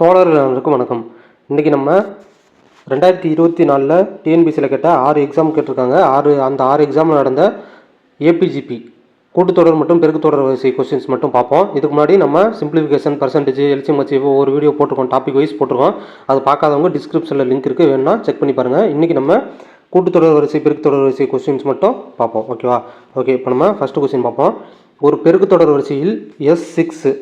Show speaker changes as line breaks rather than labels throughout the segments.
தோழர்கள் அனைவருக்கும் வணக்கம். இன்றைக்கி நம்ம ரெண்டாயிரத்தி இருபத்தி நாலில் டிஎன்பிசியில் கேட்ட ஆறு எக்ஸாம் கேட்டிருக்காங்க. ஆறு அந்த ஆறு எக்ஸாமில் நடந்த ஏபிஜிபி கூட்டுத்தொடர் மற்றும் பெருக்குத்தொடர் வரிசை கொஸ்டின்ஸ் மட்டும் பார்ப்போம். இதுக்கு முன்னாடி நம்ம சிம்பிளிஃபிகேஷன் பர்சன்டேஜ் எல்சிஎம் அச்சீவ் ஒரு வீடியோ போட்டிருக்கோம் டாபிக் வைஸ் போட்டிருக்கோம். அது பார்க்காதவங்க டிஸ்கிரிப்ஷனில் லிங்க் இருக்குது வேணும்னா செக் பண்ணி பாருங்கள் இன்றைக்கி நம்ம கூட்டுத்தொடர் வரிசை பெருக்குத்தொடர் வரிசை கொஸ்டின்ஸ் மட்டும் பார்ப்போம். ஓகேவா ஓகே இப்போ நம்ம ஃபஸ்ட்டு கொஸ்டின் பார்ப்போம். ஒரு பெருக்குத்தொடர் வரிசையில் எஸ் சிக்ஸு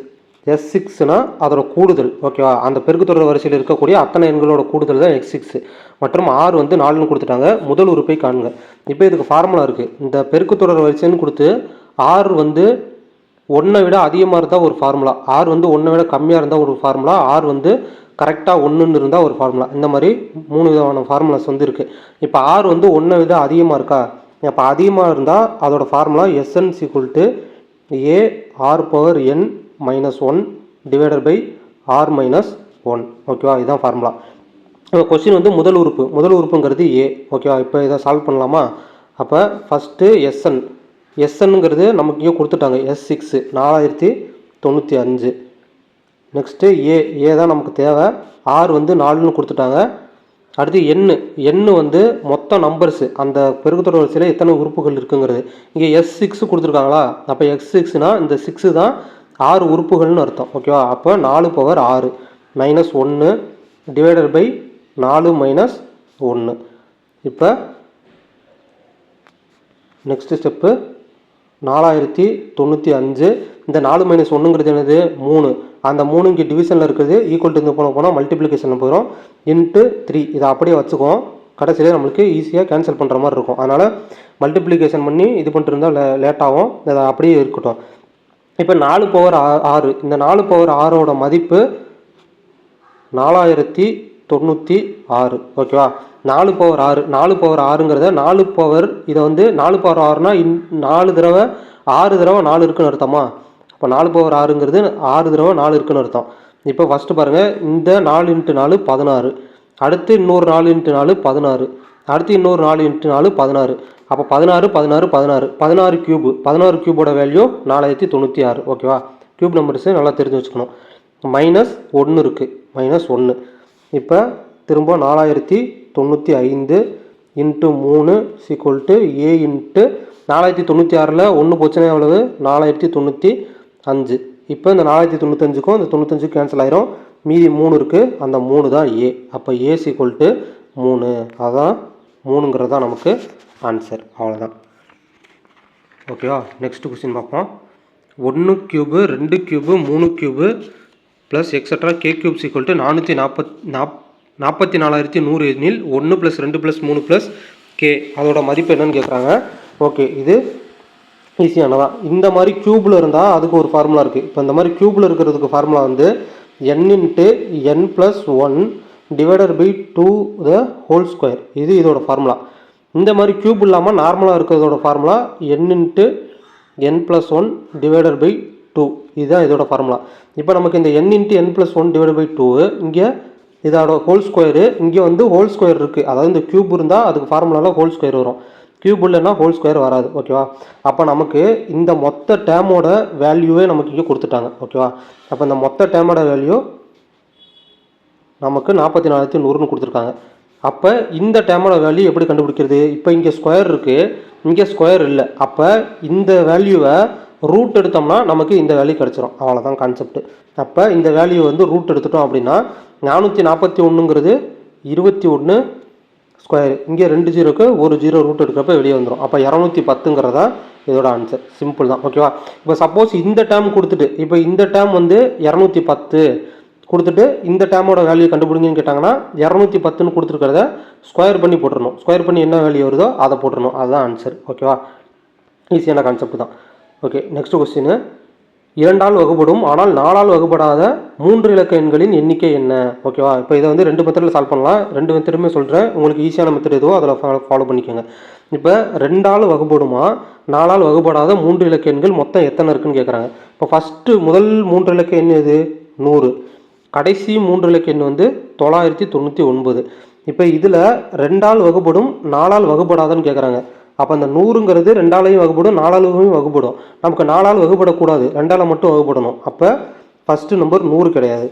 எஸ் சிக்ஸ்னால் அதோட கூடுதல் ஓகேவா அந்த பெருக்குத்தொடர் வரிசையில் இருக்கக்கூடிய அத்தனை எண்களோட கூடுதல் தான் எக்ஸ் சிக்ஸ் மற்றும் ஆறு வந்து நாலுன்னு கொடுத்துட்டாங்க. முதல் உறுப்பை காணுங்க. இப்போ இதுக்கு ஃபார்முலா இருக்குது இந்த பெருக்குத்தொடர் வரிசைன்னு கொடுத்து ஆறு வந்து ஒன்றை விட அதிகமாக இருந்தால் ஒரு ஃபார்முலா ஆறு வந்து ஒன்றை விட கம்மியாக இருந்தால் ஒரு ஃபார்முலா ஆறு வந்து கரெக்டாக ஒன்றுன்னு இருந்தால் ஒரு ஃபார்முலா இந்த மாதிரி மூணு விதமான ஃபார்முலாஸ் வந்து இருக்குது இப்போ ஆறு வந்து ஒன்றை விட அதிகமாக இருக்கா? இப்போ அதிகமாக இருந்தால் அதோடய formula S N equal A R power N minus one divided by R minus one ஓகேவா இதுதான் ஃபார்முலா இப்போ கொஸ்டின் வந்து முதல் உறுப்பு. முதல் உறுப்புங்கிறது ஏ ஓகேவா இப்போ இதை சால்வ் பண்ணலாமா? அப்போ ஃபஸ்ட்டு எஸ்என் எஸ்என்னுங்கிறது நமக்கு இங்கே கொடுத்துட்டாங்க. எஸ் சிக்ஸு நாலாயிரத்தி தொண்ணூற்றி அஞ்சு. நெக்ஸ்ட்டு ஏ ஏ தான் நமக்கு தேவை. ஆர் வந்து நாலுன்னு கொடுத்துட்டாங்க. அடுத்து எண்ணு எண்ணு வந்து மொத்த நம்பர்ஸு அந்த பெருக்கத்தோட வரிசையில் எத்தனை உறுப்புகள் இருக்குங்கிறது. இங்கே எஸ் சிக்ஸு கொடுத்துருக்காங்களா? அப்போ எக்ஸ் சிக்ஸ்னால் இந்த சிக்ஸு தான் ஆறு உறுப்புகள்னு அர்த்தம் ஓகேவா அப்போ நாலு பவர் ஆறு. மைனஸ் ஒன்று டிவைடட் பை நாலு மைனஸ் ஒன்று இப்போ நெக்ஸ்ட் ஸ்டெப்பு நாலாயிரத்தி தொண்ணூற்றி அஞ்சு. இந்த நாலு மைனஸ் ஒன்றுங்கிறது என்னது? மூணு. அந்த மூணு இங்கே டிவிஷனில் இருக்கிறது ஈக்குவல் டு இந்த போன போனால் மல்டிப்ளிகேஷன் போயிடும் இன்ட்டு த்ரீ இதை அப்படியே வச்சுக்குவோம். கடைசியில் நம்மளுக்கு ஈஸியாக கேன்சல் பண்ணுற மாதிரி இருக்கும். அதனால் மல்டிப்ளிகேஷன் பண்ணி இது பண்ணிட்டு இருந்தால் லே லேட்டாகும் அதை அப்படியே இருக்கட்டும். இப்போ நாலு பவர் ஆறு. இந்த நாலு பவர் ஆறோட மதிப்பு நாலாயிரத்தி தொண்ணூற்றி ஆறு. ஓகேவா நாலு பவர் ஆறு. நாலு பவர் ஆறுங்கிறத நாலு பவர் இதை வந்து நாலு பவர் ஆறுனா இன் நாலு தடவை ஆறு தடவை நாலு இருக்குன்னு அர்த்தமா? அப்போ நாலு பவர் ஆறுங்கிறது ஆறு தடவை நாலு இருக்குன்னு அர்த்தம். இப்போ ஃபஸ்ட்டு பாருங்கள் இந்த நாலு இன்ட்டு நாலு பதினாறு. அடுத்து இன்னொரு நாலு இன்ட்டு நாலு பதினாறு. அடுத்து இன்னொரு நாலு இன்ட்டு நாலு பதினாறு. அப்போ பதினாறு பதினாறு பதினாறு. பதினாறு கியூபு பதினாறு கியூபோட வேல்யூ நாலாயிரத்தி தொண்ணூற்றி ஆறு. ஓகேவா கியூப் நம்பர்ஸு நல்லா தெரிஞ்சு வச்சுக்கணும். மைனஸ் ஒன்று இருக்குது மைனஸ் ஒன்று இப்போ திரும்ப நாலாயிரத்தி தொண்ணூற்றி ஐந்து இன்ட்டு மூணு சீக்குவல் டு ஏ இன்ட்டு நாலாயிரத்தி தொண்ணூற்றி ஆறில் ஒன்று போச்சுன்னா எவ்வளவு? நாலாயிரத்தி தொண்ணூற்றி அஞ்சு. இப்போ இந்த நாலாயிரத்தி தொண்ணூத்தஞ்சுக்கும் இந்த தொண்ணூத்தஞ்சுக்கும் கேன்சல் ஆயிரும். மீதி மூணு இருக்குது அந்த மூணு தான் ஏ அப்போ ஏ சீக்குவல் டு மூணு. அதான் மூணுங்கிறது தான் நமக்கு ஆன்சர் அவ்வளோதான் ஓகேவா நெக்ஸ்ட் கொஸ்டின் பார்ப்போம். ஒன்று க்யூபு ரெண்டு க்யூபு மூணு cube plus extra K cube equal to நானூற்றி நாற்பத் நாப் நாற்பத்தி நாலாயிரத்தி நூறு எண்ணில் ஒன்று ப்ளஸ் ரெண்டு ப்ளஸ் மூணு ப்ளஸ் கே அதோட மதிப்பு என்னன்னு கேட்குறாங்க ஓகே இது ஈஸியானதான் இந்த மாதிரி க்யூப்பில் இருந்தால் அதுக்கு ஒரு ஃபார்முலா இருக்குது இப்போ இந்த மாதிரி க்யூப்பில் இருக்கிறதுக்கு ஃபார்முலா வந்து N into N plus one divided by two the whole square இது இதோட ஃபார்முலா இந்த மாதிரி க்யூப் இல்லாமல் நார்மலாக இருக்கிறதோட formula N into N plus one divided by two இதுதான் இதோட ஃபார்முலா இப்போ நமக்கு இந்த N into N plus one divide by two இங்கே இதோட ஹோல் ஸ்கொயரு இங்கே வந்து ஹோல் ஸ்கொயர் இருக்குது அதாவது இந்த க்யூப் இருந்தால் அதுக்கு ஃபார்முலாவில் ஹோல் ஸ்கொயர் வரும். க்யூப் இல்லைன்னா ஹோல் ஸ்கொயர் வராது. ஓகேவா அப்போ நமக்கு இந்த மொத்த டேமோட வேல்யூவே நமக்கு இங்கே கொடுத்துட்டாங்க. ஓகேவா அப்போ இந்த மொத்த டேமோட வேல்யூ நமக்கு நாற்பத்தி நாலாயிரத்தி நூறுன்னு கொடுத்துருக்காங்க. அப்போ இந்த டேமோட வேல்யூ எப்படி கண்டுபிடிக்கிறது? இப்போ இங்கே ஸ்கொயர் இருக்குது இங்கே ஸ்கொயர் இல்லை. அப்போ இந்த வேல்யூவை ரூட் எடுத்தோம்னா நமக்கு இந்த வேல்யூ கிடச்சிரும். அவ்வளோதான் கான்செப்ட் அப்போ இந்த வேல்யூ வந்து ரூட் எடுத்துட்டோம் அப்படின்னா நானூற்றி நாற்பத்தி ஒன்றுங்கிறது இருபத்தி ஒன்று ஸ்கொயர் இங்கே ரெண்டு ஜீரோக்கு ஒரு ஜீரோ ரூட் எடுக்கிறப்ப வெளியே வந்துடும் அப்போ இரநூத்தி பத்துங்கிறதா இதோட ஆன்சர் சிம்பிள் தான். ஓகேவா இப்போ சப்போஸ் இந்த டேம் கொடுத்துட்டு இப்போ இந்த டேம் வந்து இரநூத்தி பத்து. கொடுத்துட்டு இந்த டேமோட வேல்யூ கண்டுபிடிங்கன்னு கேட்டாங்கன்னா இரநூத்தி பத்துன்னு கொடுத்துருக்கிறத ஸ்கொயர் பண்ணி போட்டுறணும். ஸ்கொயர் பண்ணி என்ன வேல்யூ வருதோ அதை போட்டுறணும். அதுதான் ஆன்சர் ஓகேவா ஈஸியான கான்செப்ட் தான். ஓகே நெக்ஸ்ட் கொஸ்டின் இரண்டால் வகுப்படும் ஆனால் நாலால் வகுப்படாத மூன்று இலக்க எண்களின் எண்ணிக்கை என்ன? ஓகேவா இப்போ இதை வந்து ரெண்டு மெத்தடில் சால்வ் பண்ணலாம். ரெண்டு மெத்தடுமே சொல்கிறேன் உங்களுக்கு ஈஸியான மெத்தட் எதுவோ அதில் ஃபாலோ ஃபாலோ பண்ணிக்கோங்க. இப்போ ரெண்டால் வகுப்படுமா நாலால் வகுப்படாத மூன்று இலக்க எண்கள் மொத்தம் எத்தனை இருக்குன்னு கேட்குறாங்க இப்போ ஃபஸ்ட்டு முதல் மூன்று இலக்க எண் எது? நூறு. கடைசி மூன்று இலக்க எண் வந்து தொள்ளாயிரத்தி தொண்ணூற்றி ஒன்பது. இப்போ இதில் ரெண்டால் வகுப்படும் நாலால் வகுப்படாதுன்னு கேட்குறாங்க அப்போ அந்த நூறுங்கிறது ரெண்டாலையும் வகுப்படும் நாலாலையும் வகுப்படும் நமக்கு நாலால் வகுப்படக்கூடாது ரெண்டால் மட்டும் வகுப்படணும் அப்போ ஃபஸ்ட்டு நம்பர் நூறு கிடையாது.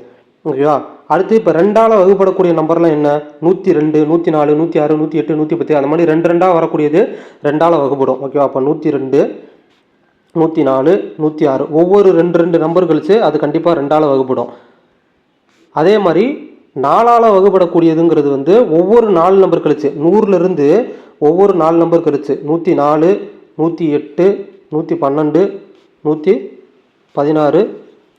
ஓகேவா அடுத்து இப்போ ரெண்டால் வகுப்படக்கூடிய நம்பர்லாம் என்ன? நூற்றி ரெண்டு நூற்றி நாலு நூற்றி ஆறு நூற்றி எட்டு நூற்றி பத்து அந்த மாதிரி ரெண்டு ரெண்டாக வரக்கூடியது ரெண்டால் வகுப்படும் ஓகேவா அப்போ நூற்றி ரெண்டு நூற்றி நாலு நூற்றி ஆறு ஒவ்வொரு ரெண்டு ரெண்டு நம்பர் கழிச்சு அது கண்டிப்பாக ரெண்டால் வகுப்படும் அதே மாதிரி நாலால் வகுப்படக்கூடியதுங்கிறது வந்து ஒவ்வொரு நாலு நம்பர் கழிச்சு நூறுலேருந்து ஒவ்வொரு நாலு நம்பர் கழிச்சு நூற்றி நாலு நூற்றி எட்டு நூற்றி பன்னெண்டு நூற்றி பதினாறு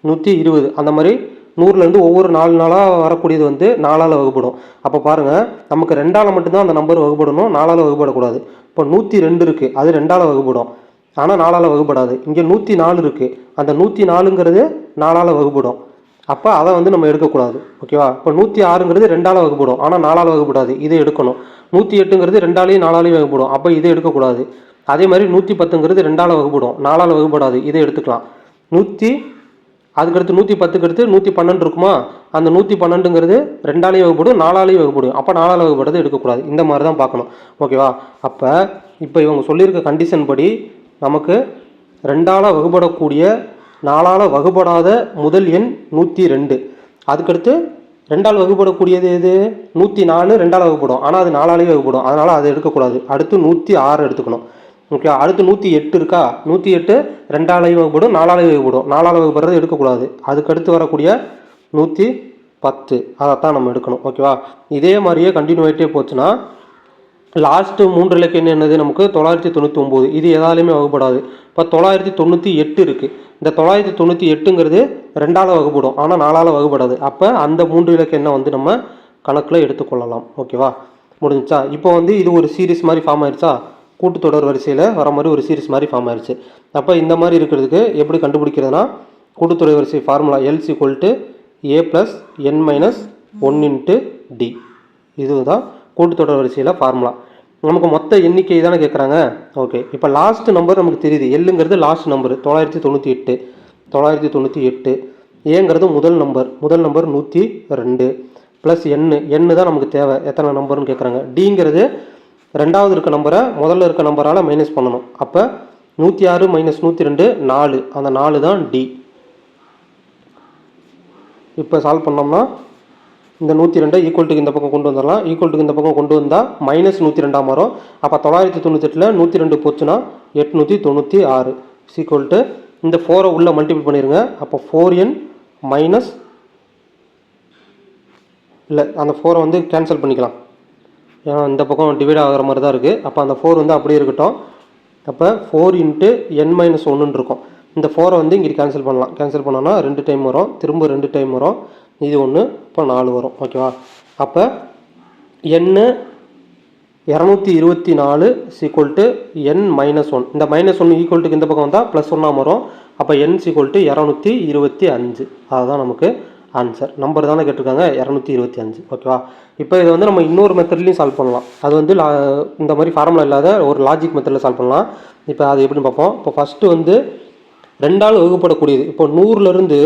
நூற்றி இருபது அந்த மாதிரி நூறுலேருந்து ஒவ்வொரு நாலு நாளாக வரக்கூடியது வந்து நாலால் வகுப்படும் அப்போ பாருங்கள் நமக்கு ரெண்டால் மட்டும்தான் அந்த நம்பர் வகுப்படணும் நாலால் வகுப்படக்கூடாது இப்போ நூற்றி ரெண்டு இருக்குது அது ரெண்டால் வகுப்படும் ஆனால் நாலால் வகுப்படாது இங்கே நூற்றி நாலு இருக்குது அந்த நூற்றி நாலுங்கிறது நாலால் வகுப்படும் அப்போ அதை வந்து நம்ம எடுக்கக்கூடாது ஓகேவா இப்போ நூற்றி ஆறுங்கிறது ரெண்டால் வகுப்படும். ஆனால் நாலால் வகுப்படாது இதை எடுக்கணும். நூற்றி எட்டுங்கிறது ரெண்டாலையும் நாலாலையும் வகுப்படும். அப்போ இதை எடுக்கக்கூடாது. அதே மாதிரி நூற்றி பத்துங்கிறது ரெண்டால் வகுப்படும். நாலால் வகுப்படாது இதை எடுத்துக்கலாம். நூற்றி அதுக்கடுத்து நூற்றி பத்துக்கு நூற்றி பன்னெண்டு இருக்குமா? அந்த நூற்றி பன்னெண்டுங்கிறது ரெண்டாலையும் வகுப்படும் நாலாலையும் வகுப்படும். அப்போ நாலால் வகுப்படுறது எடுக்கக்கூடாது. இந்த மாதிரி தான் பார்க்கணும் ஓகேவா அப்போ இப்போ இவங்க சொல்லியிருக்க கண்டிஷன் படி நமக்கு ரெண்டால் வகுப்படக்கூடிய நாலால் வகுப்படாத முதல் எண் நூற்றி ரெண்டு. அதுக்கடுத்து ரெண்டால் வகுப்படக்கூடியது எது? நூற்றி நாலு ரெண்டால் வகுப்படும் ஆனால் அது நாலாலேயே வகுப்படும் அதனால் அதை எடுக்கக்கூடாது. அடுத்து நூற்றி ஆறு எடுத்துக்கணும். ஓகே அடுத்து நூற்றி எட்டு இருக்கா? நூற்றி எட்டு ரெண்டாலையும் வகுப்படும் நாலாலையும் வகுப்படும் நாலால் வகுப்படுறது எடுக்கக்கூடாது. அதுக்கடுத்து வரக்கூடிய நூற்றி பத்து. அதைத்தான் நம்ம எடுக்கணும். ஓகேவா? இதே மாதிரியே கண்டினியூ ஆகிட்டே போச்சுன்னா லாஸ்ட்டு மூன்று இலக்கியம் என்னது? நமக்கு தொள்ளாயிரத்தி தொண்ணூற்றி ஒம்பது இது எதாலையுமே வகுப்படாது இப்போ தொள்ளாயிரத்தி தொண்ணூற்றி எட்டு இருக்குது இந்த தொள்ளாயிரத்தி தொண்ணூற்றி எட்டுங்கிறது ரெண்டால் வகுப்படும் ஆனால் நாலால் வகுப்படாது அப்போ அந்த மூன்று இலக்கு என்ன வந்து நம்ம கணக்கில் எடுத்துக்கொள்ளலாம். ஓகேவா முடிஞ்சா இப்போ வந்து இது ஒரு சீரிஸ் மாதிரி ஃபார்ம் ஆயிடுச்சா கூட்டுத்தொடர் வரிசையில் வர மாதிரி ஒரு சீரிஸ் மாதிரி ஃபார்ம் ஆயிடுச்சு அப்போ இந்த மாதிரி இருக்கிறதுக்கு எப்படி கண்டுபிடிக்கிறதுனா கூட்டுத்தொடர் வரிசை formula L is equal to A plus N minus one into D இதுதான் கூட்டுத்தொடர் வரிசையில் ஃபார்முலா நமக்கு மொத்த எண்ணிக்கை தானே கேட்குறாங்க ஓகே இப்போ லாஸ்ட் நம்பர் நமக்கு தெரியுது. எல்லுங்கிறது லாஸ்ட் நம்பர் தொள்ளாயிரத்தி தொண்ணூற்றி எட்டு. தொள்ளாயிரத்தி தொண்ணூற்றி எட்டு. ஏங்கிறது முதல் நம்பர் முதல் நம்பர் நூற்றி ரெண்டு. ப்ளஸ் எண்ணு எண்ணு தான் நமக்கு தேவை. எத்தனை நம்பர்னு கேட்குறாங்க டிங்கிறது ரெண்டாவது இருக்க நம்பரை முதல்ல இருக்க நம்பரால் மைனஸ் பண்ணணும். அப்போ நூற்றி ஆறு மைனஸ் நூற்றி ரெண்டு நாலு. அந்த நாலு தான் டி இப்போ சால்வ் பண்ணோம்னா இந்த நூற்றி ரெண்டை ஈக்குவல்ட்டுக்கு இந்த பக்கம் கொண்டு வந்துடலாம். ஈக்குவல்ட்டுக்கு இந்த பக்கம் கொண்டு வந்தால் மைனஸ் நூற்றி ரெண்டாம் வரும். அப்போ தொள்ளாயிரத்தி தொண்ணூத்தெட்டில் நூற்றி ரெண்டு போச்சுன்னா எட்நூற்றி தொண்ணூற்றி ஆறு. சீக்குவல்ட்டு இந்த ஃபோரை உள்ளே மல்டிபிள் பண்ணிடுங்க அப்போ ஃபோர் என் மைனஸ் இல்லை அந்த ஃபோரை வந்து கேன்சல் பண்ணிக்கலாம். ஏன்னா இந்த பக்கம் டிவைட் ஆகிற மாதிரி தான் இருக்குது அப்போ அந்த ஃபோர் வந்து அப்படியே இருக்கட்டும். அப்போ ஃபோர் இன்ட்டு என் மைனஸ் ஒன்றுன்னு இருக்கும். இந்த ஃபோரை வந்து இங்கே கேன்சல் பண்ணலாம். கேன்சல் பண்ணோன்னா ரெண்டு டைம் வரும். திரும்ப ரெண்டு டைம் வரும். இது ஒன்று இப்போ நாலு வரும் ஓகேவா அப்போ எண்ணு இரநூத்தி இருபத்தி நாலு equal to N minus one இந்த மைனஸ் ஒன் ஈக்குவல்ட்டுக்கு இந்த பக்கம் வந்தால் ப்ளஸ் ஒன்னாக வரும். அப்போ என் சீக்குவல் டு இரநூத்தி இருபத்தி அஞ்சு. அதுதான் நமக்கு ஆன்சர் நம்பர் தானே கேட்டிருக்காங்க இரநூத்தி இருபத்தி அஞ்சு ஓகேவா இப்போ இதை வந்து நம்ம இன்னொரு மெத்தட்லையும் சால்வ் பண்ணலாம். அது வந்து லா இந்த மாதிரி ஃபார்முலா இல்லாத ஒரு லாஜிக் மெத்தடில் சால்வ் பண்ணலாம். இப்போ அது எப்படின்னு பார்ப்போம்? இப்போ ஃபஸ்ட்டு வந்து ரெண்டால் வகுப்படக்கூடியது இப்போ நூறுலேருந்து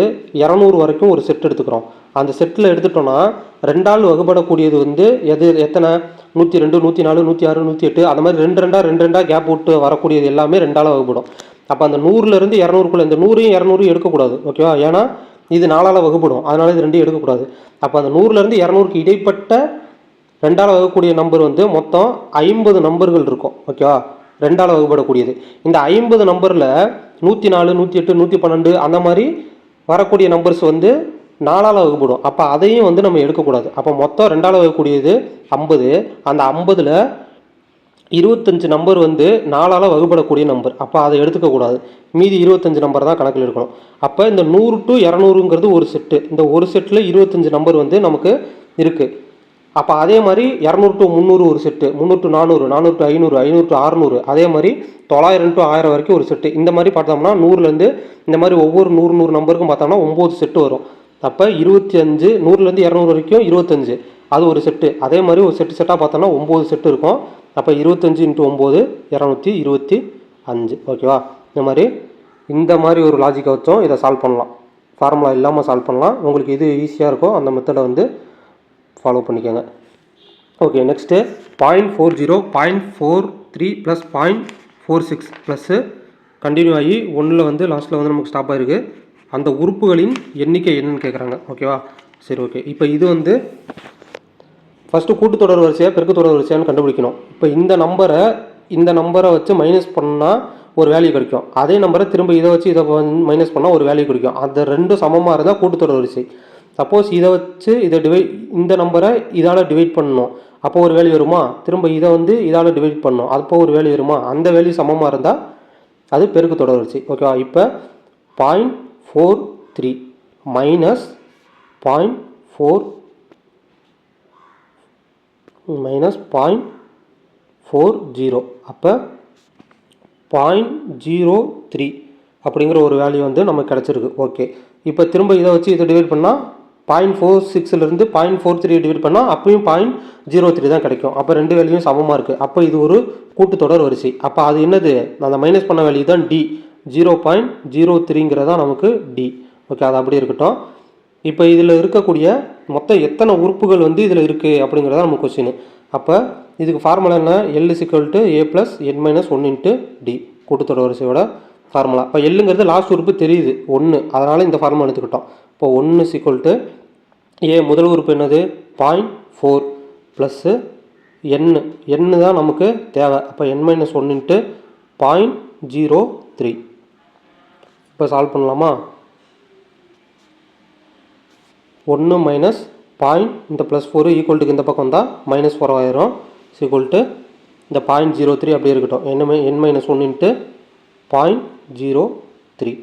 இரநூறு வரைக்கும் ஒரு செட் எடுத்துக்கிறோம். அந்த செட்டில் எடுத்துட்டோம்னா ரெண்டால் வகுப்படக்கூடியது வந்து எது எத்தனை? நூற்றி ரெண்டு நூற்றி நாலு நூற்றி ஆறு நூற்றி எட்டு அந்த மாதிரி ரெண்டு ரெண்டாக ரெண்டு ரெண்டாக கேப் விட்டு வரக்கூடியது எல்லாமே ரெண்டால் வகுப்படும். அப்போ அந்த நூறுலேருந்து இரநூறுக்குள்ள இந்த நூறையும் இரநூறையும் எடுக்கக்கூடாது ஓகேவா ஏன்னா இது நாலால் வகுப்படும். அதனால் இது ரெண்டையும் எடுக்கக்கூடாது. அப்போ அந்த நூறுலேருந்து இரநூறுக்கு இடைப்பட்ட ரெண்டால் வகுக்கக்கூடிய நம்பர் வந்து மொத்தம் ஐம்பது நம்பர்கள் இருக்கும் ஓகேவா ரெண்டால் வகுப்படக்கூடியது இந்த ஐம்பது நம்பரில் நூற்றி நாலு நூற்றி எட்டு நூற்றி பன்னெண்டு அந்த மாதிரி வரக்கூடிய நம்பர்ஸ் வந்து நாலால் வகுப்படும் அப்போ அதையும் வந்து நம்ம எடுக்கக்கூடாது. அப்போ மொத்தம் ரெண்டால் வகுக்கக்கூடியது ஐம்பது. அந்த ஐம்பதில் இருபத்தஞ்சு நம்பர் வந்து நாலால் வகுப்படக்கூடிய நம்பர். அப்போ அதை எடுத்துக்கக்கூடாது. மீதி இருபத்தஞ்சு நம்பர் தான் கணக்கில் எடுக்கணும். அப்போ இந்த நூறு டு இரநூறுங்கிறது ஒரு செட்டு. இந்த ஒரு செட்டில் இருபத்தஞ்சு நம்பர் வந்து நமக்கு இருக்குது அப்போ அதே மாதிரி இரநூறு டு முந்நூறு ஒரு செட்டு முந்நூறு டு நானூறு நானூறு டு ஐநூறு ஐநூறு டு அறநூறு அதே மாதிரி தொள்ளாயிரம் டு ஆயிரம் வரைக்கும் ஒரு செட்டு இந்த மாதிரி பார்த்தோம்னா நூறுலேருந்து இந்த மாதிரி ஒவ்வொரு நூறு நூறு நம்பருக்கும் பார்த்தோம்னா ஒம்பது செட்டு வரும். அப்போ இருபத்தி அஞ்சு நூறுலேருந்து இரநூறு வரைக்கும் இருபத்தஞ்சு. அது ஒரு செட்டு அதே மாதிரி ஒரு செட்டு செட்டாக பார்த்தோம்னா ஒம்பது செட்டு இருக்கும். அப்போ இருபத்தஞ்சு இன்ட்டு ஒம்பது இரநூத்தி இருபத்தி அஞ்சு. ஓகேவா இந்த மாதிரி இந்த மாதிரி ஒரு லாஜிக்கை வச்சோம் இதை சால்வ் பண்ணலாம். ஃபார்முலா இல்லாமல் சால்வ் பண்ணலாம். உங்களுக்கு எது ஈஸியாக இருக்கோ அந்த மெத்தடை வந்து ஃபாலோ பண்ணிக்கோங்க. Okay next point four zero point four three plus point four six plus continue ஆகி ஒன்றில் வந்து லாஸ்ட்டில் வந்து நமக்கு ஸ்டாப் ஆகிருக்கு அந்த உறுப்புகளின் எண்ணிக்கை என்னன்னு கேட்குறாங்க ஓகேவா சரி ஓகே இப்போ இது வந்து ஃபஸ்ட்டு கூட்டுத்தொடர் வரிசையாக பெருக்குத்தொடர் வரிசையான்னு கண்டுபிடிக்கணும். இப்போ இந்த நம்பரை இந்த நம்பரை வச்சு மைனஸ் பண்ணால் ஒரு வேல்யூ கிடைக்கும். அதே நம்பரை திரும்ப இதை வச்சு இதை மைனஸ் பண்ணால் ஒரு வேல்யூ கிடைக்கும். அந்த ரெண்டும் சமமாக இருந்தால் கூட்டுத்தொடர் வரிசை. சப்போஸ் இதை வச்சு இதை டிவைட் இந்த நம்பரை இதால் டிவைட் பண்ணணும். அப்போ ஒரு வேல்யூ வருமா? திரும்ப இதை வந்து இதால் டிவைட் பண்ணணும். அப்போ ஒரு வேல்யூ வருமா? அந்த வேல்யூ சமமாக இருந்தால் அது பெருக்கு தொடர்ச்சி ஓகேவா இப்போ point four three minus point four minus point four zero அப்போ பாயிண்ட் ஜீரோ த்ரீ அப்படிங்கிற ஒரு வேல்யூ வந்து நமக்கு கிடச்சிருக்கு. ஓகே இப்போ திரும்ப இதை வச்சு இதை டிவைட் பண்ணால் பாயிண்ட் ஃபோர் சிக்ஸ்லேருந்து பாயிண்ட் ஃபோர் த்ரீ டிவைட் பண்ணால் அப்பயும் பாயிண்ட் ஜீரோ த்ரீ தான் கிடைக்கும். அப்போ ரெண்டு வேலையும் சமமாக இருக்குது அப்போ இது ஒரு கூட்டுத்தொடர் வரிசை. அப்போ அது என்னது? அந்த மைனஸ் பண்ண வேல்யூ தான் டி ஜீரோ பாயிண்ட் ஜீரோ த்ரீங்கிறதா நமக்கு டி ஓகே அது அப்படி இருக்கட்டும். இப்போ இதில் இருக்கக்கூடிய மொத்தம் எத்தனை உறுப்புகள் வந்து இதில் இருக்குது அப்படிங்கிறதா நம்ம கொஸ்டின் அப்போ இதுக்கு ஃபார்முலா என்ன? L equal to A plus N minus one into D கூட்டுத்தொடர் வரிசையோட ஃபார்முலா இப்போ எல்லுங்கிறது லாஸ்ட் உறுப்பு தெரியுது. ஒன்று அதனால் இந்த ஃபார்முலா எடுத்துக்கிட்டோம். இப்போ ஒன்று சிக்கல் டு ஏ முதல் உறுப்பு என்னது? பாயிண்ட் ஃபோர் ப்ளஸ்ஸு எண்ணு எண்ணு தான் நமக்கு தேவை. அப்போ என் மைனஸ் ஒன்றுன்ட்டு பாயிண்ட் ஜீரோ த்ரீ இப்போ சால்வ் பண்ணலாமா? ஒன்று மைனஸ் பாயிண்ட் இந்த ப்ளஸ் ஃபோரு ஈக்குவல்ட்டுக்கு இந்த பக்கம் தான் மைனஸ் ஃபோர் ஆயிரும். ஈக்குவல் டு இந்த பாயிண்ட் ஜீரோ த்ரீ அப்படியே இருக்கட்டும். என் மை என் மைனஸ் ஒன்றுன்ட்டு பாயிண்ட் ஜீரோ த்ரீ.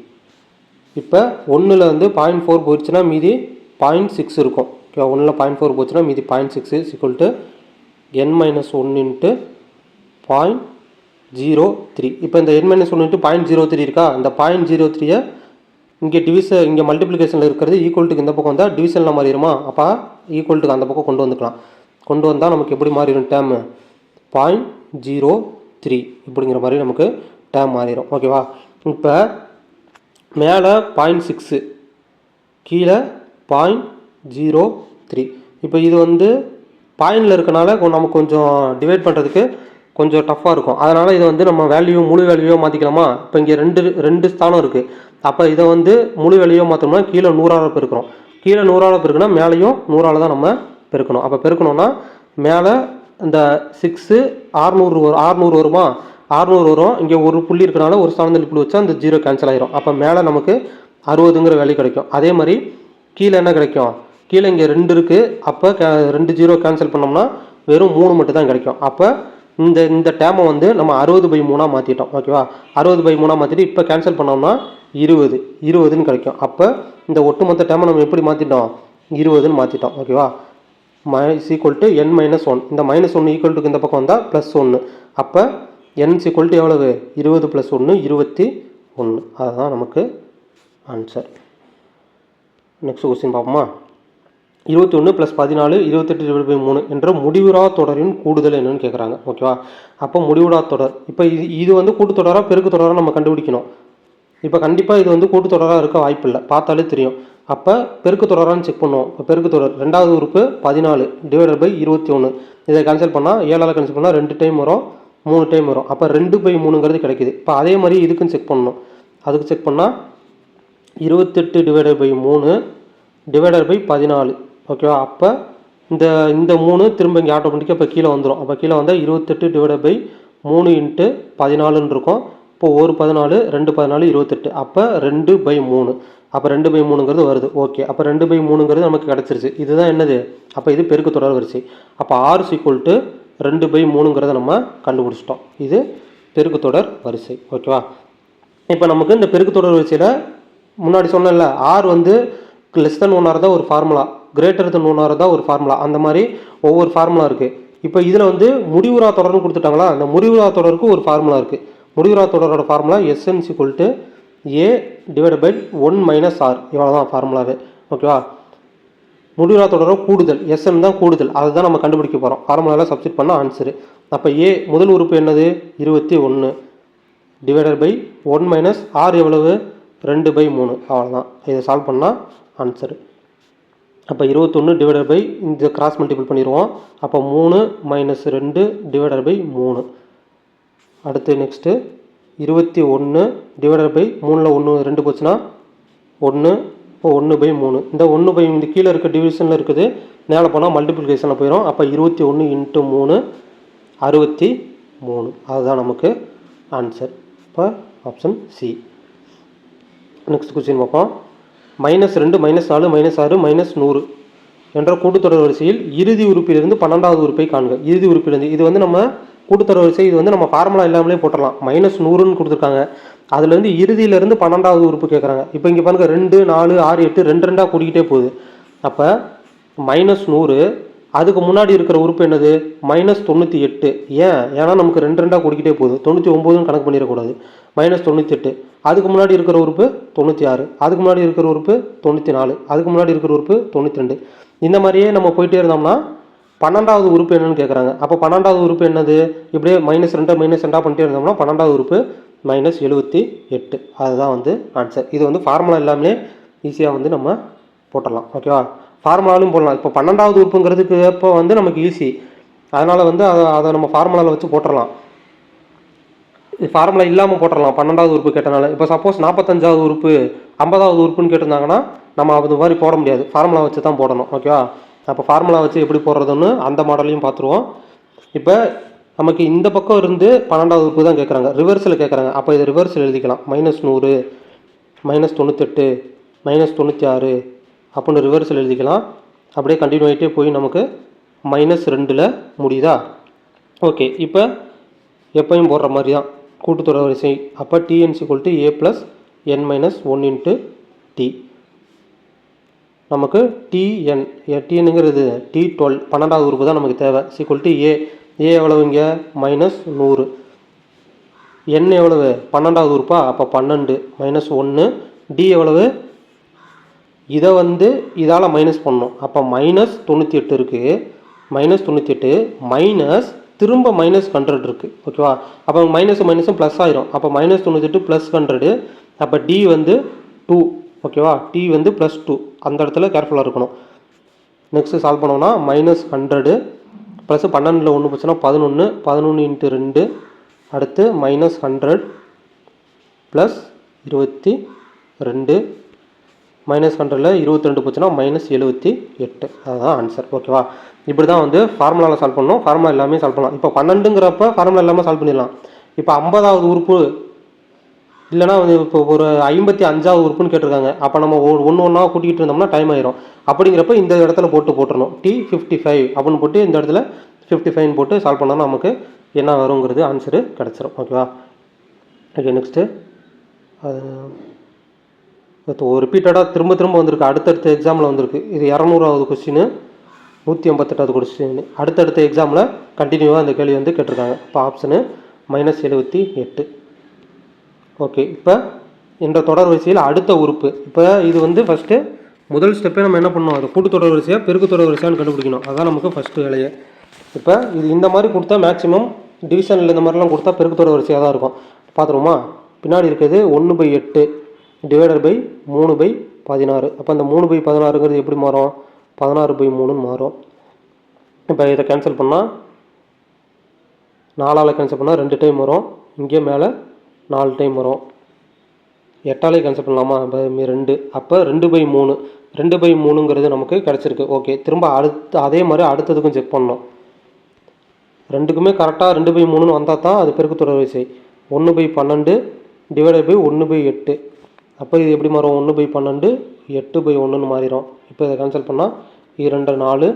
இப்போ ஒன்றில் வந்து பாயிண்ட் ஃபோர் போயிடுச்சுன்னா மீதி பாயிண்ட் சிக்ஸ் இருக்கும். ஓகே ஒன்றில் பாயிண்ட் ஃபோர் போச்சுன்னா மீதி point six equal to N minus one into point zero three இப்போ இந்த N minus one into point zero three இருக்கா? அந்த பாயிண்ட் ஜீரோ த்ரீயை இங்கே டிவிச இங்கே மல்டிப்ளிகேஷனில் இருக்கிறது ஈக்குவல்ட்டுக்கு இந்த பக்கம் வந்தால் டிவிஷனில் மாறிடுமா? அப்போ ஈக்குவல்ட்டுக்கு அந்த பக்கம் கொண்டு வந்துக்கலாம். கொண்டு வந்தால் நமக்கு எப்படி மாறிடும் டேமு பாயிண்ட் ஜீரோ த்ரீ இப்படிங்கிற மாதிரி நமக்கு டேம் மாறிடும். ஓகேவா இப்போ மேலே பாயிண்ட் சிக்ஸு கீழே பாயிண்ட் ஜீரோ த்ரீ இப்போ இது வந்து பாயிண்டில் இருக்கனால நம்ம நமக்கு கொஞ்சம் டிவைட் பண்ணுறதுக்கு கொஞ்சம் டஃப்பாக இருக்கும். அதனால் இதை வந்து நம்ம வேல்யூ முழு வேல்யூவோ மாற்றிக்கலாமா இப்போ இங்கே ரெண்டு ரெண்டு ஸ்தானம் இருக்குது அப்போ இதை வந்து முழு வேல்யூவோ மாற்றோம்னா கீழே நூறால் பெருக்கிறோம் கீழே நூறால் பெருக்கினா மேலேயும் நூறால் தான் நம்ம பெருக்கணும். அப்போ பெருக்கணும்னா மேலே இந்த சிக்ஸு ஆறுநூறு வரும் ஆறுநூறு வருமா? அறுநூறு வரும். இங்கே ஒரு புள்ளி இருக்கனால ஒரு ஸ்தானத்தில் புள்ளி வச்சா அந்த ஜீரோ கேன்சல் ஆயிரும். அப்போ மேலே நமக்கு அறுபதுங்கிற வேல்யூ கிடைக்கும். அதே மாதிரி கீழே என்ன கிடைக்கும்? கீழே இங்கே ரெண்டு இருக்குது அப்போ கே ரெண்டு ஜீரோ கேன்சல் பண்ணோம்னா வெறும் மூணு மட்டும் தான் கிடைக்கும். அப்போ இந்த இந்த டேமை வந்து நம்ம அறுபது பை மூணாக மாற்றிட்டோம் ஓகேவா அறுபது பை மூணாக மாற்றிட்டு இப்போ கேன்சல் பண்ணோம்னா இருபது. இருபதுன்னு கிடைக்கும். அப்போ இந்த ஒட்டுமொத்த டேமை நம்ம எப்படி மாற்றிட்டோம் இருபதுன்னு மாற்றிட்டோம் ஓகேவா minus equal to N minus one இந்த மைனஸ் ஒன்று ஈக்குவல் டுக்கு இந்த பக்கம் வந்தால் ப்ளஸ் ஒன்று அப்போ என் ஈக்குவல் எவ்வளவு? இருபது ப்ளஸ் ஒன்று இருபத்தி ஒன்று அதுதான் நமக்கு ஆன்சர் நெக்ஸ்ட் கொஸ்டின் பார்ப்போமா? இருபத்தி ஒன்று ப்ளஸ் பதினாலு இருபத்தெட்டு டிவைட் பை மூணு என்ற முடிவுறா தொடரின் கூடுதல் என்னன்னு கேட்குறாங்க ஓகேவா அப்போ முடிவுறா தொடர். இப்போ இது இது வந்து கூட்டுத்தொடராக பெருக்கு தொடராக நம்ம கண்டுபிடிக்கணும். இப்போ கண்டிப்பாக இது வந்து கூட்டுத்தொடராக இருக்க வாய்ப்பில்லை. பார்த்தாலே தெரியும். அப்போ பெருக்கு தொடரான்னு செக் பண்ணுவோம். இப்போ பெருக்கு தொடர் ரெண்டாவது உறுப்பு பதினாலு டிவைடட் பை இருபத்தி ஒன்று இதை கேன்சல் பண்ணால் ஏழால் கேன்சல் பண்ணால் ரெண்டு டைம் வரும். மூணு டைம் வரும். அப்போ ரெண்டு பை மூணுங்கிறது கிடைக்குது. இப்போ அதே மாதிரி இதுக்கும் செக் பண்ணணும். அதுக்கு செக் பண்ணால் இருபத்தெட்டு டிவைடட் பை மூணு டிவைடட் பை பதினாலு. ஓகேவா அப்போ இந்த இந்த மூணு திரும்ப இங்கே ஆட்டோமேட்டிக்காக இப்போ கீழே வந்துடும் அப்போ கீழே வந்தால் இருபத்தெட்டு டிவைடட் பை மூணு இன்ட்டு பதினாலுன்னு இருக்கும். இப்போ ஒரு பதினாலு ரெண்டு பதினாலு இருபத்தெட்டு. அப்போ ரெண்டு பை மூணு. அப்போ ரெண்டு பை மூணுங்கிறது வருது. ஓகே அப்போ ரெண்டு பை மூணுங்கிறது நமக்கு கிடச்சிருச்சு. இதுதான் என்னது? அப்போ இது பெருக்கு தொடர் வரிசை அப்போ ஆறு சீக்குவல் டு ரெண்டு பை மூணுங்கிறத நம்ம கண்டுபிடிச்சிட்டோம். இது பெருக்கு தொடர் வரிசை. ஓகேவா? இப்போ நமக்கு இந்த பெருக்கு தொடர் வரிசையில் முன்னாடி சொன்னேன்ல ஆர் வந்து லெஸ் தென் ஒன் தான் ஒரு ஃபார்முலா கிரேட்டர் தென் ஒன் தான் ஒரு ஃபார்முலா அந்த மாதிரி ஒவ்வொரு ஃபார்முலா இருக்குது இப்போ இதில் வந்து முடிவுரா தொடர்னு கொடுத்துட்டாங்களா? அந்த முடிவுரா தொடருக்கு ஒரு ஃபார்முலா இருக்குது முடிவுரா தொடரோட formula S N equal to A divide by one minus R இவ்வளோ தான் ஃபார்முலாவே ஓகேவா? முடிவுறா தொடரோ கூடுதல் எஸ்என் தான் கூடுதல். அதை தான் நம்ம கண்டுபிடிக்க போகிறோம் ஃபார்முலாவில் சப்ஸ்டிட் பண்ண ஆன்சரு அப்போ ஏ முதல் உறுப்பு என்னது? இருபத்தி ஒன்று divided by one minus R எவ்வளவு? ரெண்டு பை மூணு. அவ்வளோதான் இதை சால்வ் பண்ணால் ஆன்சரு அப்போ இருபத்தொன்று டிவைடட் பை இந்த கிராஸ் மல்டிபிள் பண்ணிடுவோம். அப்போ மூணு மைனஸ் ரெண்டு டிவைடட் பை மூணு. அடுத்து நெக்ஸ்ட்டு இருபத்தி ஒன்று டிவைடட் பை மூணில் ஒன்று ரெண்டு போச்சுன்னா ஒன்று இப்போ ஒன்று பை மூணு. இந்த ஒன்று பை இந்த கீழே இருக்க டிவிஷனில் இருக்குது. மேலே போனால் மல்டிப்ளிகேஷனில் போயிடும் அப்போ இருபத்தி ஒன்று இன்ட்டு மூணு அறுபத்தி மூணு. அதுதான் நமக்கு ஆன்சர் இப்போ ஆப்ஷன் சி நெக்ஸ்ட் கொஸ்டின் பார்ப்போம். மைனஸ் ரெண்டு மைனஸ் நாலு மைனஸ் ஆறு மைனஸ் நூறு என்ற கூட்டுத்தொடர் வரிசையில் இறுதி உறுப்பிலிருந்து பன்னெண்டாவது உறுப்பை காண்க. இறுதி உறுப்பிலிருந்து. இது வந்து நம்ம கூட்டுத்தொடர் வரிசை இது வந்து நம்ம ஃபார்முலா இல்லாமலே போட்டுடலாம் மைனஸ் நூறுன்னு கொடுத்துருக்காங்க. அதுலேருந்து இறுதியிலேருந்து பன்னெண்டாவது உறுப்பு கேட்குறாங்க இப்போ இங்கே பாருங்கள் ரெண்டு நாலு ஆறு எட்டு ரெண்டு ரெண்டாக கூட்டிக்கிட்டே போகுது. அப்போ மைனஸ் நூறு அதுக்கு முன்னாடி இருக்கிற உறுப்பு என்னது? மைனஸ் தொண்ணூற்றி எட்டு. ஏன்? ஏன்னா நமக்கு ரெண்டு ரெண்டாக கூட்டிக்கிட்டே போகுது. தொண்ணூற்றி ஒம்போதுன்னு கணக்கு பண்ணிடக்கூடாது. மைனஸ் தொண்ணூற்றி எட்டு. அதுக்கு முன்னாடி இருக்கிற உறுப்பு தொண்ணூற்றி ஆறு. அதுக்கு முன்னாடி இருக்கிற உறுப்பு தொண்ணூற்றி நாலு. அதுக்கு முன்னாடி இருக்கிற உறுப்பு தொண்ணூற்றி ரெண்டு. இந்த மாதிரியே நம்ம போயிட்டே இருந்தோம்னா பன்னெண்டாவது உறுப்பு என்னன்னு கேட்குறாங்க அப்போ பன்னெண்டாவது உறுப்பு என்னது? இப்படியே மைனஸ் ரெண்டாக மைனஸ் ரெண்டாக பண்ணிட்டே இருந்தோம்னா பன்னெண்டாவது உறுப்பு மைனஸ் எழுபத்தி எட்டு. அதுதான் வந்து ஆன்சர் இது வந்து ஃபார்முலா எல்லாமே ஈஸியாக வந்து நம்ம போட்டுடலாம். ஓகேவா ஃபார்முலாலும் போடலாம். இப்போ பன்னெண்டாவது உறுப்புங்கிறதுக்கு இப்போ வந்து நமக்கு ஈஸி அதனால் வந்து அதை அதை நம்ம ஃபார்முலாவில் வச்சு போட்டுடலாம். ஃபார்முலா இல்லாமல் போட்டுடலாம். பன்னெண்டாவது உறுப்பு கேட்டனால. இப்போ சப்போஸ் நாற்பத்தஞ்சாவது உறுப்பு ஐம்பதாவது உறுப்புன்னு கேட்டிருந்தாங்கன்னா நம்ம அது மாதிரி போட முடியாது. ஃபார்முலா வச்சு தான் போடணும். ஓகேவா அப்போ ஃபார்முலா வச்சு எப்படி போடுறதுன்னு அந்த மாடலையும் பார்த்துருவோம். இப்போ நமக்கு இந்த பக்கம் இருந்து பன்னெண்டாவது உறுப்பு தான் கேட்குறாங்க ரிவர்ஸில் கேட்குறாங்க அப்போ இதை ரிவர்ஸில் எழுதிக்கலாம். மைனஸ் நூறு மைனஸ் தொண்ணூத்தெட்டு மைனஸ் தொண்ணூற்றி ஆறு அப்படின்னு ரிவர்ஸில் எழுதிக்கலாம். அப்படியே கண்டினியூ ஆகிட்டே போய் நமக்கு மைனஸ் ரெண்டில் முடியுதா? ஓகே இப்போ எப்பயும் போடுற மாதிரி தான். கூட்டுத்தொடர் வரிசை. அப்போ T N equal to A plus N minus one into D நமக்கு டிஎன் டிஎன்னுங்கிறது டி டுவெல் பன்னெண்டாவது உறுப்பு தான் நமக்கு தேவை. சீக்குவல் டு ஏ ஏ எவ்வளவுங்க? மைனஸ் நூறு. என் எவ்வளவு? பன்னெண்டாவது உறுப்பா? அப்போ பன்னெண்டு. மைனஸ் ஒன்று டி எவ்வளவு? இதை வந்து இதால் மைனஸ் பண்ணணும். அப்போ மைனஸ் தொண்ணூற்றி எட்டு இருக்குது மைனஸ் தொண்ணூற்றி எட்டு மைனஸ் திரும்ப மைனஸ் ஹண்ட்ரட் இருக்குது ஓகேவா அப்போ மைனஸ் மைனஸும் ப்ளஸ் ஆயிரும். அப்போ மைனஸ் தொண்ணூத்தெட்டு ப்ளஸ் ஹண்ட்ரடு அப்போ டி வந்து டூ ஓகேவா டி வந்து ப்ளஸ் டூ அந்த இடத்துல கேர்ஃபுல்லாக இருக்கணும். நெக்ஸ்ட்டு சால்வ் பண்ணோம்னா மைனஸ் ஹண்ட்ரடு ப்ளஸ் பன்னெண்டில் ஒன்று போச்சுன்னா பதினொன்று பதினொன்று இன்ட்டு ரெண்டு அடுத்து மைனஸ் ஹண்ட்ரட் ப்ளஸ் இருபத்தி ரெண்டு மைனஸ் ஹண்ட்ரடில் இருபத்தி ரெண்டு போச்சுன்னா மைனஸ் எழுபத்தி எட்டு. அதுதான் ஆன்சர் ஓகேவா இப்படி தான் வந்து ஃபார்முலாவில் சால்வ் பண்ணணும். ஃபார்முலா எல்லாமே சால்வ் பண்ணலாம். இப்போ பன்னெண்டுங்கிறப்ப ஃபார்முலா எல்லாமே சால்வ் பண்ணிடலாம். இப்போ ஐம்பதாவது உறுப்பு இல்லைனா வந்து இப்போ ஒரு ஐம்பத்தி அஞ்சாவது உறுப்புன்னு கேட்டிருக்காங்க. அப்போ நம்ம ஒன்று ஒன்றா கூட்டிகிட்டு இருந்தோம்னா டைம் ஆயிரும். அப்படிங்கிறப்ப இந்த இடத்துல போட்டு போட்டுருணும் டி ஃபிஃப்டி ஃபைவ் அப்படின்னு போட்டு இந்த இடத்துல ஃபிஃப்டி ஃபைவ்னு போட்டு சால்வ் பண்ணோம்னா நமக்கு என்ன வருங்கிறது ஆன்சரு கிடச்சிரும். ஓகேவா ஓகே நெக்ஸ்ட்டு இப்போ ரிப்பீட்டடாக திரும்ப திரும்ப வந்திருக்கு. அடுத்தடுத்த எக்ஸாமில் வந்திருக்கு. இது இரநூறாவது கொஸ்டின் நூற்றி ஐம்பத்தெட்டாவது கொஸ்டின் அடுத்தடுத்த எக்ஸாமில் கண்டினியூவாக அந்த கேள்வி வந்து கேட்டிருக்காங்க. இப்போ ஆப்ஷனு மைனஸ் எழுபத்தி எட்டு. ஓகே இப்போ இந்த தொடர் வரிசையில் அடுத்த உறுப்பு. இப்போ இது வந்து ஃபஸ்ட்டு முதல் ஸ்டெப்பே நம்ம என்ன பண்ணணும்? அது கூட்டு தொடர் வரிசையாக பெருக்கு தொடர் வரிசையான்னு கண்டுபிடிக்கணும். அதான் நமக்கு ஃபஸ்ட்டு வேலையை. இப்போ இது இந்த மாதிரி கொடுத்தா மேக்ஸிமம் டிவிஷனில் இந்த மாதிரிலாம் கொடுத்தா பெருக்கு தொடர் வரிசையாக தான் இருக்கும். பார்த்துருவோமா? பின்னாடி இருக்கிறது ஒன்று பை எட்டு டிவைடர் பை மூணு பை பதினாறு. அப்போ அந்த மூணு பை பதினாறுங்கிறது எப்படி மாறும்? பதினாறு பை மூணுன்னு மாறும். இப்போ இதை கேன்சல் பண்ணால் நாலால் கேன்சல் பண்ணால் ரெண்டு டைம் வரும். இங்கே மேலே நாலு டைம் வரும். எட்டாலே கேன்சல் பண்ணலாமா? ரெண்டு. அப்போ ரெண்டு பை மூணு. ரெண்டு பை மூணுங்கிறது நமக்கு கிடச்சிருக்கு. ஓகே திரும்ப அடுத்து அதே மாதிரி அடுத்ததுக்கும் செக் பண்ணோம் ரெண்டுக்குமே கரெக்டாக ரெண்டு பை மூணுன்னு வந்தால் தான் அது பெருக்கு தொடர் வரிசை ஒன்று பை பன்னெண்டு டிவைடட் பை ஒன்று பை எட்டு. அப்போ இது எப்படி மாறும்? ஒன்று பை பன்னெண்டு எட்டு பை ஒன்றுன்னு மாறிடும் இப்போ இதை கேன்சல் பண்ணால் இரண்டு நாலு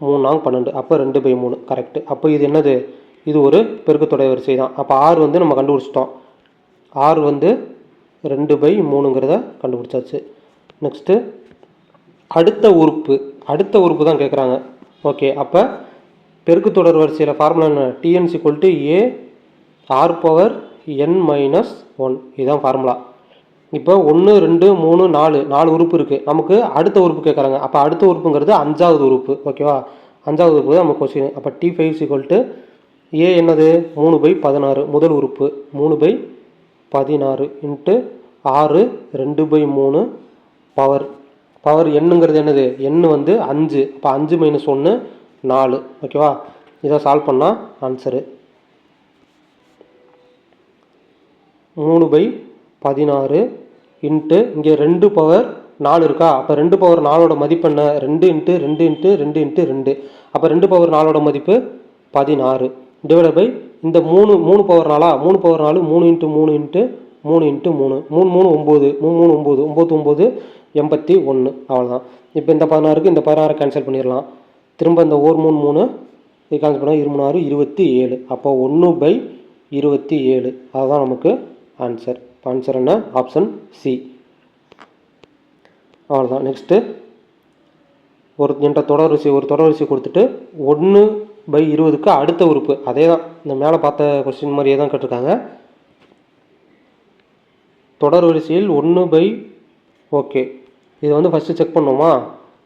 மூணு நாங்க பன்னெண்டு. அப்போ ரெண்டு பை மூணு. கரெக்டு அப்போ இது என்னது? இது ஒரு பெருக்கு தொடர் வரிசை தான். அப்போ ஆறு வந்து நம்ம கண்டுபிடிச்சிட்டோம். ஆர் வந்து ரெண்டு பை மூணுங்கிறத கண்டுபிடிச்சாச்சு. நெக்ஸ்ட்டு அடுத்த உறுப்பு. அடுத்த உறுப்பு தான் கேட்குறாங்க ஓகே அப்போ பெருக்கு தொடர் வரிசையில் ஃபார்முலா என்ன? T N equal to A R power N minus one இதுதான் ஃபார்முலா இப்போ ஒன்று ரெண்டு மூணு நாலு நாலு உறுப்பு இருக்குது நமக்கு அடுத்த உறுப்பு கேட்குறாங்க அப்போ அடுத்த உறுப்புங்கிறது அஞ்சாவது உறுப்பு. ஓகேவா அஞ்சாவது உறுப்பு தான் நம்ம கொஸ்டின் அப்போ டி ஃபைவ் சிக்வல்ட்டு ஏ என்னது? மூணு பை பதினாறு. முதல் உறுப்பு. மூணு பை பதினாறு இன்ட்டு ஆறு ரெண்டு பை மூணு பவர் பவர் எண்ணுங்கிறது என்னது? எண் வந்து அஞ்சு. அப்போ அஞ்சு மைனஸ் ஒன்று நாலு. ஓகேவா இதை சால்வ் பண்ணால் ஆன்சரு மூணு பை பதினாறு இன்ட்டு இங்கே ரெண்டு பவர் நாலு இருக்கா? அப்போ ரெண்டு பவர் நாலோட மதிப்பு என்ன? ரெண்டு இன்ட்டு ரெண்டு இன்ட்டு ரெண்டு இன்ட்டு ரெண்டு. அப்போ ரெண்டு பவர் நாலோட மதிப்பு பதினாறு. டிவைட் பை இந்த மூணு மூணு பவர் நாளா? மூணு பவர் நாலு மூணு இன்ட்டு மூணு இன்ட்டு மூணு இன்ட்டு மூணு. மூணு மூணு ஒம்பது மூணு மூணு ஒம்பது ஒம்பது ஒம்பது எண்பத்தி ஒன்று அவ்வளோதான் இப்போ இந்த பதினாறுக்கு இந்த பதினாறு கேன்சல் பண்ணிடலாம். திரும்ப இந்த ஓர் மூணு மூணு இது கேன்சல் பண்ணால் இரு மூணு ஆறு இருபத்தி ஏழு. அப்போ ஒன்று பை இருபத்தி ஏழு. அதுதான் நமக்கு ஆன்சர் ஆன்சர் என்ன? ஆப்ஷன் சி அவ்வளோதான் நெக்ஸ்ட்டு ஒரு என்ற தொடர்வரிசை ஒரு தொடர்வரிசை கொடுத்துட்டு ஒன்று பை இருபதுக்கு அடுத்த உறுப்பு. அதே தான் இந்த மேலே பார்த்த கொஸ்டின் மாதிரியே தான் கேட்டிருக்காங்க. தொடர் வரிசையில் ஒன்று பை ஓகே. இது வந்து ஃபஸ்ட்டு செக் பண்ணோமா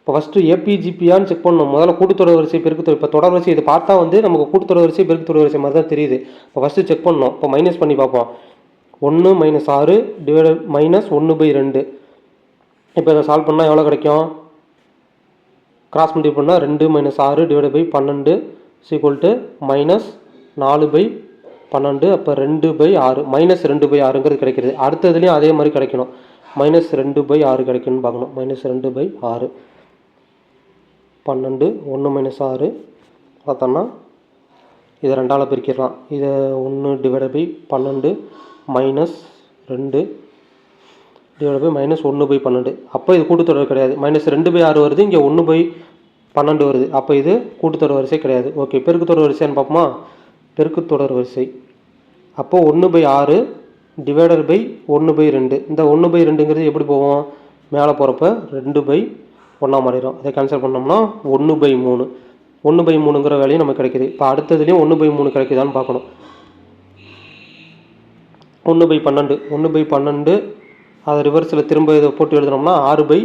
இப்போ ஃபஸ்ட்டு ஏபிஜிபியான்னு செக் பண்ணணும் முதல்ல கூட்டுத்தொடர் வரிசை பெருக்கு இப்போ தொடர் வரிசை இது பார்த்தா வந்து நமக்கு கூட்டுத்தொடர் வரிசை பெருக்கு தொடர் வரிசை மாதிரி தான் தெரியுது. இப்போ ஃபஸ்ட்டு செக் பண்ணோம். இப்போ மைனஸ் பண்ணி பார்ப்போம். ஒன்று மைனஸ் ஆறு டிவைட் மைனஸ் ஒன்று பை ரெண்டு. இப்போ இதை சால்வ் பண்ணால் எவ்வளோ கிடைக்கும்? கிராஸ் மல்டிபிள் பண்ணால் ரெண்டு மைனஸ் ஆறு டிவைட் பை பன்னெண்டு. சீக்குவல் டு மைனஸ் நாலு பை பன்னெண்டு அப்போ ரெண்டு பை ஆறு. மைனஸ் ரெண்டு பை ஆறுங்கிறது கிடைக்கிறது. அடுத்ததுலேயும் அதே மாதிரி கிடைக்கணும். மைனஸ் ரெண்டு பை ஆறு கிடைக்கணும்னு பார்க்கணும். மைனஸ் ரெண்டு பை ஆறு. பன்னெண்டு ஒன்று மைனஸ் ஆறு. பார்த்தோம்னா இதை ரெண்டால் பிரிக்கிடலாம். இதை ஒன்று டிவைட் பை பன்னெண்டு மைனஸ் ரெண்டு டிவைட் பை மைனஸ் ஒன்று பை பன்னெண்டு. அப்போ இது கூட்டுத்தொடர் கிடையாது. மைனஸ் ரெண்டு பை ஆறு வருது இங்கே ஒன்று பை பன்னெண்டு வருது. அப்போ இது கூட்டுத்தொடர் வரிசை கிடையாது. ஓகே பெருக்குத்தொடர் வரிசைன்னு பார்ப்போமா? பெருக்குத்தொடர் வரிசை. அப்போது ஒன்று பை ஆறு டிவைடர் பை ஒன்று பை ரெண்டு. இந்த ஒன்று பை ரெண்டுங்கிறது எப்படி போவோம்? மேலே போகிறப்ப ரெண்டு பை ஒன்றா மாறிடும். அதை கேன்சல் பண்ணோம்னா ஒன்று பை மூணு. ஒன்று பை மூணுங்கிற வேலையும் நமக்கு கிடைக்குது. இப்போ அடுத்ததுலேயும் ஒன்று பை மூணு கிடைக்குதான்னு பார்க்கணும். ஒன்று பை பன்னெண்டு. ஒன்று பை பன்னெண்டு அதை ரிவர்ஸில் திரும்ப இதை போட்டு எழுதுனோம்னா ஆறு பை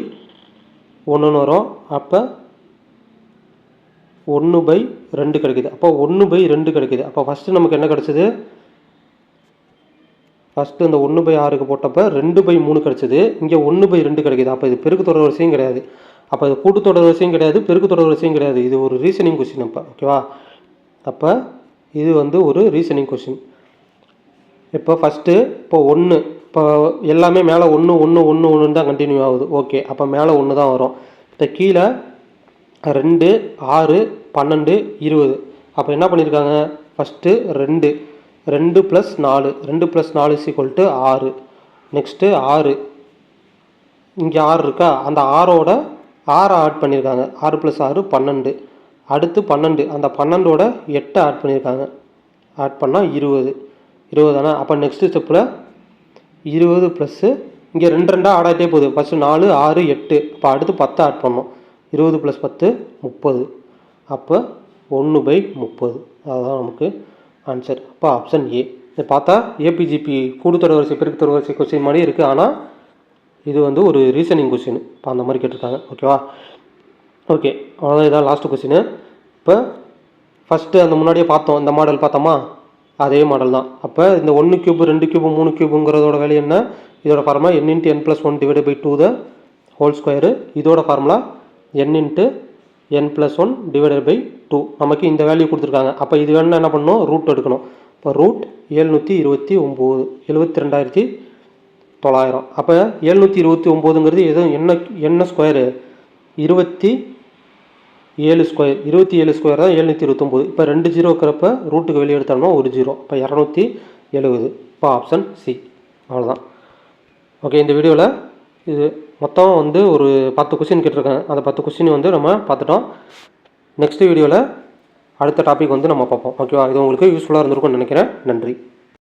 ஒன்றுன்னு வரும். அப்போ ஒன்று பை ரெண்டு கிடைக்குது. அப்போ ஒன்று பை ரெண்டு கிடைக்குது. அப்போ ஃபஸ்ட்டு நமக்கு என்ன கிடச்சிது? ஃபஸ்ட்டு இந்த ஒன்று பை ஆறுக்கு போட்டப்போ ரெண்டு பை மூணு கிடச்சிது. இங்கே ஒன்று பை ரெண்டு கிடைக்குது. அப்போ இது பெருக்கு தொடர் வரிசையும் கிடையாது. அப்போ இது கூட்டு தொடர் வரிசையும் கிடையாது பெருக்கு தொடர் வரிசையும் கிடையாது. இது ஒரு ரீசனிங் கொஸ்டின் அப்போ ஓகேவா அப்போ இது வந்து ஒரு ரீசனிங் கொஸ்டின் இப்போ ஃபஸ்ட்டு இப்போ ஒன்று இப்போ எல்லாமே மேலே ஒன்று ஒன்று ஒன்று ஒன்று தான் கண்டினியூ ஆகுது. ஓகே அப்போ மேலே ஒன்று தான் வரும். இப்போ கீழே ரெண்டு ஆறு பன்னெண்டு இருபது. அப்போ என்ன பண்ணியிருக்காங்க ஃபஸ்ட்டு ரெண்டு. ரெண்டு ப்ளஸ் நாலு. ரெண்டு ப்ளஸ் நாலு சீக்வல் டு ஆறு. நெக்ஸ்ட்டு ஆறு. இங்கே ஆறு இருக்கா? அந்த ஆறோட ஆறை ஆட் பண்ணியிருக்காங்க ஆறு ப்ளஸ் ஆறு பன்னெண்டு. அடுத்து பன்னெண்டு. அந்த பன்னெண்டோட எட்டை ஆட் பண்ணியிருக்காங்க ஆட் பண்ணால் இருபது. இருபது தானே? அப்போ நெக்ஸ்ட்டு ஸ்டெப்பில் இருபது ப்ளஸ்ஸு இங்கே ரெண்டு ரெண்டாக ஆட் ஆகிட்டே போகுது. ஃபஸ்ட்டு நாலு ஆறு எட்டு. அப்போ அடுத்து பத்து ஆட் பண்ணோம் இருபது ப்ளஸ் பத்து முப்பது. அப்போ ஒன்று பை முப்பது. அதுதான் நமக்கு ஆன்சர் அப்போ ஆப்ஷன் ஏ இதை பார்த்தா ஏபிஜிபி கூடுத்தொடர் வரிசை பெருக்குத்தொடர் வரிசை கொஸ்டின் மாதிரி இருக்குது ஆனால் இது வந்து ஒரு ரீசனிங் கொஸ்டின் இப்போ அந்த மாதிரி கேட்டிருக்காங்க. ஓகேவா ஓகே அவ்வளோதான் இதான் லாஸ்ட்டு கொஸ்டின் இப்போ ஃபஸ்ட்டு அந்த முன்னாடியே பார்த்தோம். இந்த மாடல் பார்த்தோமா? அதே மாடல் தான். அப்போ இந்த ஒன்று கியூப் ரெண்டு கியூப் மூணு கியூபுங்கிறதோட வேலை என்ன? இதோட formula n into n plus one divide by two the whole square இதோட formula n into n plus one divided by two நமக்கு இந்த வேல்யூ கொடுத்துருக்காங்க. அப்போ இது வேணும்னா என்ன பண்ணணும்? ரூட் எடுக்கணும். இப்போ ரூட் ஏழ்நூற்றி இருபத்தி ஒம்பது. எழுபத்தி ரெண்டாயிரத்தி தொள்ளாயிரம். அப்போ ஏழ்நூற்றி இருபத்தி ஒம்போதுங்கிறது எதுவும் என்ன என்ன ஸ்கொயரு இருபத்தி ஏழு ஸ்கொயர் இருபத்தி ஏழு ஸ்கொயர் தான் எழுநூற்றி இருபத்தொம்போது இப்போ ரெண்டு ஜீரோ இருக்கிறப்ப ரூட்டுக்கு வெளியே எடுத்தோம்னா ஒரு ஜீரோ இப்போ இரநூத்தி எழுபது இப்போ ஆப்ஷன் சி அவ்வளோதான் ஓகே இந்த வீடியோவில் இது மொத்தம் வந்து ஒரு பத்து கொஸ்டின் கேட்டிருக்கேன். அந்த பத்து கொஸ்டின் வந்து நம்ம பார்த்துட்டோம். நெக்ஸ்ட் வீடியோவில் அடுத்த டாபிக் வந்து நம்ம பார்ப்போம். ஓகேவா இது உங்களுக்கு யூஸ்ஃபுல்லாக இருந்திருக்கும்னு நினைக்கிறேன். நன்றி.